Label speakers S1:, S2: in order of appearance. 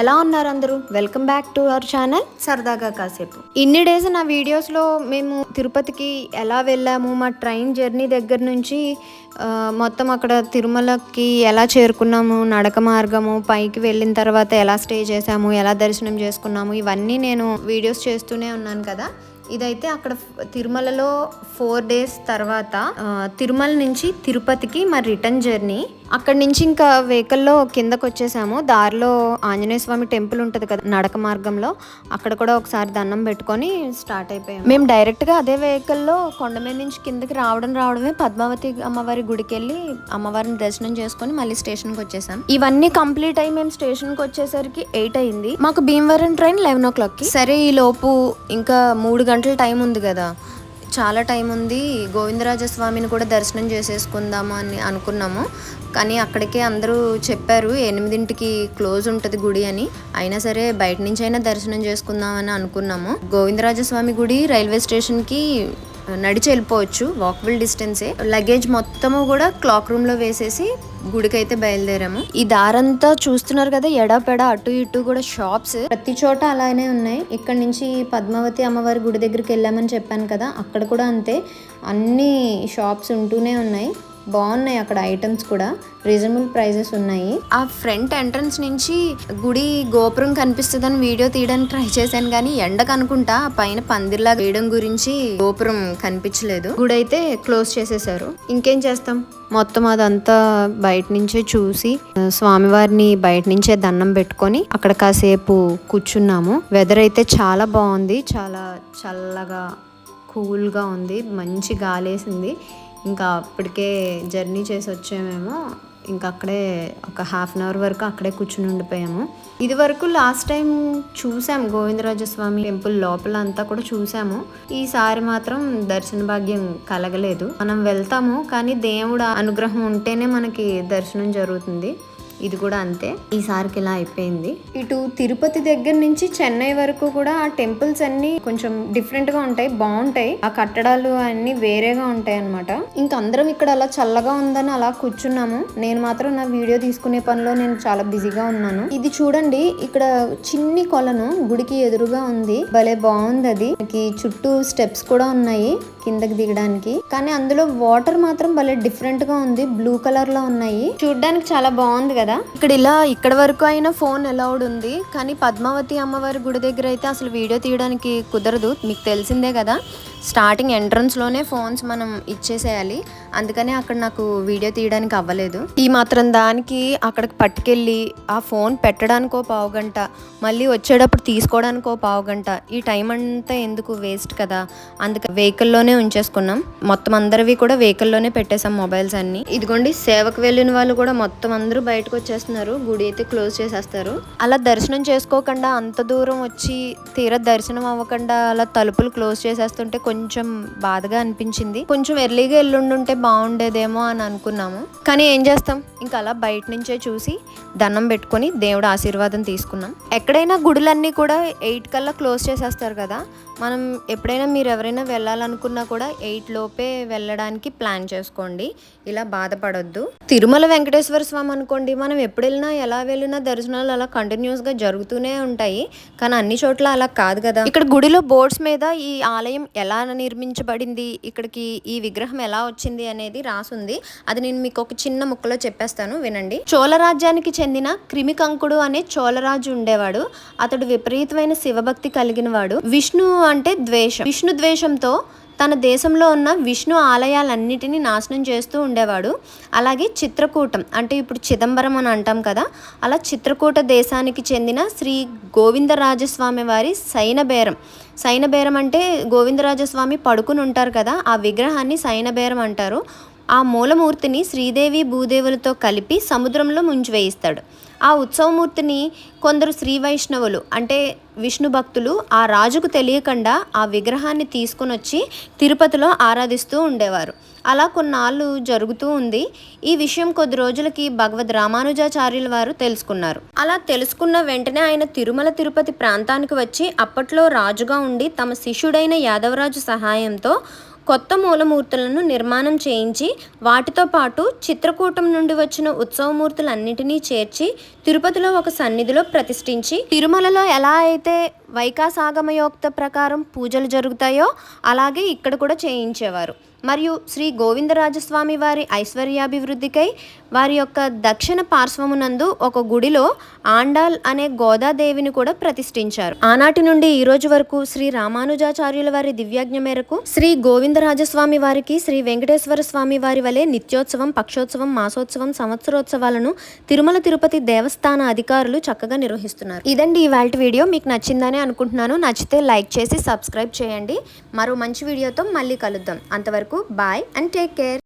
S1: ఎలా ఉన్నారు అందరూ? Welcome back to our channel సరదాగా కాసేపు. ఇన్ని డేస్ నా వీడియోస్లో మేము తిరుపతికి ఎలా వెళ్ళాము మా ట్రైన్ జర్నీ దగ్గర నుంచి మొత్తం అక్కడ తిరుమలకి ఎలా చేరుకున్నాము నడక మార్గము పైకి వెళ్ళిన తర్వాత ఎలా స్టే చేసాము ఎలా దర్శనం చేసుకున్నాము ఇవన్నీ నేను వీడియోస్ చేస్తూనే ఉన్నాను కదా. ఇదైతే అక్కడ తిరుమలలో ఫోర్ డేస్ తర్వాత తిరుమల నుంచి తిరుపతికి మా రిటర్న్ జర్నీ. అక్కడి నుంచి ఇంకా వెహికల్లో కిందకు వచ్చేసాము దారిలో ఆంజనేయ స్వామి టెంపుల్ ఉంటుంది కదా నడక మార్గంలో. అక్కడ కూడా ఒకసారి దండం పెట్టుకొని స్టార్ట్ అయిపోయాము. మేము డైరెక్ట్గా అదే వెహికల్లో కొండ మీద నుంచి కిందకి రావడం రావడమే పద్మావతి అమ్మవారి గుడికి వెళ్ళి అమ్మవారిని దర్శనం చేసుకొని మళ్ళీ స్టేషన్కి వచ్చేసాం. ఇవన్నీ కంప్లీట్ అయ్యి మేము స్టేషన్కి వచ్చేసరికి ఎయిట్ అయింది. మాకు భీమవరం ట్రైన్ లెవెన్ ఓ క్లాక్కి. సరే ఈ లోపు ఇంకా మూడు గంటల టైం ఉంది కదా. చాలా టైం ఉంది. గోవిందరాజస్వామిని కూడా దర్శనం చేసేసుకుందాము అని అనుకున్నాము. కానీ అక్కడికే అందరూ చెప్పారు ఎనిమిదింటికి క్లోజ్ ఉంటుంది గుడి అని. అయినా సరే బయట నుంచి అయినా దర్శనం చేసుకుందామని అనుకున్నాము. గోవిందరాజస్వామి గుడి రైల్వే స్టేషన్కి నడిచి వెళ్ళిపోవచ్చు వాకబుల్ డిస్టెన్సే. లగేజ్ మొత్తము కూడా క్లాక్ రూమ్లో వేసేసి గుడికైతే బయలుదేరాము. ఈ దారంతా చూస్తున్నారు కదా ఎడపెడ అటు ఇటు కూడా షాప్స్. ప్రతి చోట అలానే ఉన్నాయి. ఇక్కడ నుంచి పద్మావతి అమ్మవారి గుడి దగ్గరికి వెళ్ళామని చెప్పాను కదా అక్కడ కూడా అంతే. అన్ని షాప్స్ ఉంటూనే ఉన్నాయి. బాగున్నాయి అక్కడ ఐటమ్స్ కూడా. రీజనబుల్ ప్రైజెస్ ఉన్నాయి. ఆ ఫ్రంట్ ఎంట్రన్స్ నుంచి గుడి గోపురం కనిపిస్తుందని వీడియో తీయడానికి ట్రై చేశాను కానీ ఎండకు అనుకుంటా పైన పందిర్లా వేయడం గురించి గోపురం కనిపించలేదు. గుడి అయితే క్లోజ్ చేసేసారు. ఇంకేం చేస్తాం? మొత్తం అదంతా బయట నుంచే చూసి స్వామివారిని బయట నుంచే దండం పెట్టుకొని అక్కడ కాసేపు కూర్చున్నాము. వెదర్ అయితే చాలా బాగుంది. చాలా చల్లగా కూల్గా ఉంది. మంచి గాలేసింది ఇంకా అప్పటికే జర్నీ చేసి వచ్చామేమో. ఇంకా అక్కడే ఒక హాఫ్ అన్ అవర్ వరకు అక్కడే కూర్చుని ఉండిపోయాము. ఇది వరకు లాస్ట్ టైం చూసాం గోవిందరాజస్వామి టెంపుల్ లోపల అంతా కూడా చూసాము. ఈసారి మాత్రం దర్శన భాగ్యం కలగలేదు. మనం వెళ్తాము కానీ దేవుడు అనుగ్రహం ఉంటేనే మనకి దర్శనం జరుగుతుంది. ఇది కూడా అంతే. ఈసారికి ఇలా అయిపోయింది? ఇటు తిరుపతి దగ్గర నుంచి చెన్నై వరకు కూడా ఆ టెంపుల్స్ అన్ని కొంచెం డిఫరెంట్గా ఉంటాయి బాగుంటాయి. ఆ కట్టడాలు అన్ని వేరేగా ఉంటాయి అనమాట ఇంకా అందరం ఇక్కడ అలా చల్లగా ఉందని అలా కూర్చున్నాము. నేను మాత్రం నా వీడియో తీసుకునే పనిలో నేను చాలా బిజీగా ఉన్నాను. ఇది చూడండి ఇక్కడ చిన్ని కొలను గుడికి ఎదురుగా ఉంది. భలే బాగుంది అది. మనకి చుట్టూ స్టెప్స్ కూడా ఉన్నాయి కిందకి దిగడానికి. కానీ అందులో వాటర్ మాత్రం భలే డిఫరెంట్గా ఉంది. బ్లూ కలర్లో ఉన్నాయి. చూడ్డానికి చాలా బాగుంది కదా. ఇక్కడ ఇలా ఇక్కడ వరకు అయినా ఫోన్ అలౌడ్ ఉంది. కానీ పద్మావతి అమ్మవారి గుడి దగ్గర అయితే అసలు వీడియో తీయడానికి కుదరదు. మీకు తెలిసిందే కదా. స్టార్టింగ్ ఎంట్రన్స్లోనే ఫోన్స్ మనం ఇచ్చేసేయాలి. అందుకనే అక్కడ నాకు వీడియో తీయడానికి అవ్వలేదు. ఈ మాత్రం దానికి అక్కడికి పట్టుకెళ్ళి ఆ ఫోన్ పెట్టడానికో పావు గంట మళ్ళీ వచ్చేటప్పుడు తీసుకోవడానికో పావు గంట ఈ టైం అంతా ఎందుకు వేస్ట్ కదా? అందుకే వెహికల్లోనే ఉంచేసుకున్నాం. మొత్తం అందరివి కూడా వెహికల్లోనే పెట్టేశాం మొబైల్స్ అన్ని. ఇదిగోండి సేవకు వెళ్ళిన వాళ్ళు కూడా మొత్తం అందరూ బయటకు వచ్చేస్తున్నారు. గుడి అయితే క్లోజ్ చేసేస్తారు. అలా దర్శనం చేసుకోకుండా అంత దూరం వచ్చి తీర దర్శనం అవ్వకుండా అలా తలుపులు క్లోజ్ చేసేస్తుంటే కొంచెం బాధగా అనిపించింది. కొంచెం ఎర్లీగా ఎల్లుండుంటే బాగుండేదేమో అని అనుకున్నాము. కానీ ఏం చేస్తాం? ఇంకా అలా బయట నుంచే చూసి దండం పెట్టుకొని దేవుడు ఆశీర్వాదం తీసుకున్నాం. ఎక్కడైనా గుడులన్నీ కూడా ఎయిట్ కల్లా క్లోజ్ చేసేస్తారు కదా. మనం ఎప్పుడైనా మీరు ఎవరైనా వెళ్ళాలనుకున్నా కూడా ఎయిట్ లోపే వెళ్ళడానికి ప్లాన్ చేసుకోండి. ఇలా బాధపడొద్దు. తిరుమల వెంకటేశ్వర స్వామి అనుకోండి మనం ఎప్పుడు వెళ్ళినా ఎలా వెళ్ళినా దర్శనాలు అలా కంటిన్యూస్గా జరుగుతూనే ఉంటాయి. కానీ అన్ని చోట్ల అలా కాదు కదా. ఇక్కడ గుడిలో బోర్డ్స్ మీద ఈ ఆలయం ఎలా నిర్మించబడింది? ఇక్కడికి ఈ విగ్రహం ఎలా వచ్చింది అనేది రాసుంది. అది నేను మీకు ఒక చిన్న ముక్కలో చెప్పేస్తాను వినండి. చోళ రాజ్యానికి చెందిన క్రిమికంకుడు అనే చోళరాజు ఉండేవాడు. అతడు విపరీతమైన శివభక్తి కలిగిన వాడు విష్ణు అంటే ద్వేషం. విష్ణు ద్వేషంతో తన దేశంలో ఉన్న విష్ణు ఆలయాలన్నిటినీ నాశనం చేస్తూ ఉండేవాడు. అలాగే చిత్రకూటం అంటే ఇప్పుడు చిదంబరం అని అంటాం కదా అలా చిత్రకూట దేశానికి చెందిన శ్రీ గోవిందరాజస్వామి వారి సైనబేరం సైనబేరం అంటే గోవిందరాజస్వామి పడుకుని ఉంటారు కదా ఆ విగ్రహాన్ని సైనబేరం అంటారు. ఆ మూలమూర్తిని శ్రీదేవి భూదేవులతో కలిపి సముద్రంలో ముంచివేయిస్తాడు. ఆ ఉత్సవమూర్తిని కొందరు శ్రీ వైష్ణవులు అంటే విష్ణు భక్తులు ఆ రాజుకు తెలియకుండా ఆ విగ్రహాన్ని తీసుకొని వచ్చి తిరుపతిలో ఆరాధిస్తూ ఉండేవారు. అలా కొన్నాళ్ళు జరుగుతూ ఉంది. ఈ విషయం కొద్ది రోజులకి భగవద్ రామానుజాచార్యుల వారు తెలుసుకున్నారు. అలా తెలుసుకున్న వెంటనే ఆయన తిరుమల తిరుపతి ప్రాంతానికి వచ్చి అప్పట్లో రాజుగా ఉండి తమ శిష్యుడైన యాదవరాజు సహాయంతో కొత్త మూలమూర్తులను నిర్మాణం చేయించి వాటితో పాటు చిత్రకూటం నుండి వచ్చిన ఉత్సవమూర్తులన్నిటినీ చేర్చి తిరుపతిలో ఒక సన్నిధిలో ప్రతిష్ఠించి తిరుమలలో ఎలా అయితే వైకాసాగమయోక్త ప్రకారం పూజలు జరుగుతాయో అలాగే ఇక్కడ కూడా చేయించేవారు. మరియు శ్రీ గోవిందరాజస్వామి వారి ఐశ్వర్యాభివృద్ధికై వారి యొక్క దక్షిణ పార్శ్వమునందు ఒక గుడిలో ఆండాల్ అనే గోదాదేవిని కూడా ప్రతిష్ఠించారు. ఆనాటి నుండి ఈ రోజు వరకు శ్రీ రామానుజాచార్యుల వారి దివ్యాజ్ఞ మేరకు శ్రీ గోవిందరాజస్వామి వారికి శ్రీ వెంకటేశ్వర స్వామి వారి వలె నిత్యోత్సవం పక్షోత్సవం మాసోత్సవం సంవత్సరోత్సవాలను తిరుమల తిరుపతి దేవస్థాన అధికారులు చక్కగా నిర్వహిస్తున్నారు. ఇదండి ఇవాళ వీడియో. మీకు నచ్చిందని అనుకుంటున్నాను. నచ్చితే లైక్ చేసి సబ్స్క్రైబ్ చేయండి. మరో మంచి వీడియోతో మళ్ళీ కలుద్దాం. అంతవరకు బాయ్ అండ్ టేక్ కేర్.